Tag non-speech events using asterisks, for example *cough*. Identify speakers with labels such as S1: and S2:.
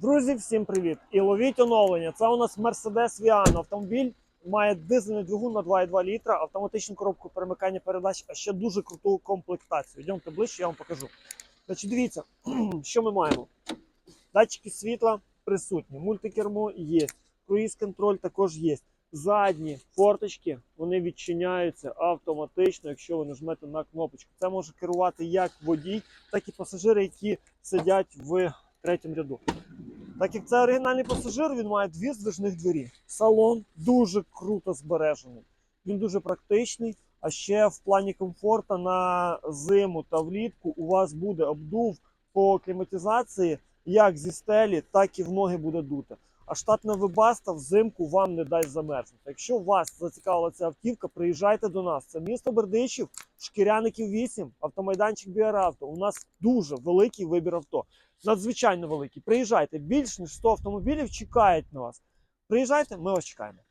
S1: Друзі, всім привіт! І ловіть оновлення. Це у нас Mercedes Viano. Автомобіль має дизельний двигун на 2,2 літра, автоматичну коробку перемикання передач, а ще дуже круту комплектацію. Йдемте ближче, я вам покажу. Значить, дивіться, *clears throat* що ми маємо. Датчики світла присутні, мультикермо є, круїз-контроль також є. Задні форточки вони відчиняються автоматично, якщо ви нажмете на кнопочку. Це може керувати як водій, так і пасажири, які сидять в третьому ряду. Так як це оригінальний пасажир, він має дві здвижних двері. Салон дуже круто збережений. Він дуже практичний. А ще в плані комфорту на зиму та влітку у вас буде обдув по кліматизації як зі стелі, так і в ноги буде дути. А штатна вибаста взимку вам не дасть замерзнути. Якщо вас зацікавила ця автівка, приїжджайте до нас. Це місто Бердичів, Шкіряників 8, автомайданчик Біаравто. У нас дуже великий вибір авто. Надзвичайно великий. Приїжджайте. Більш ніж 100 автомобілів чекають на вас. Приїжджайте, ми вас чекаємо.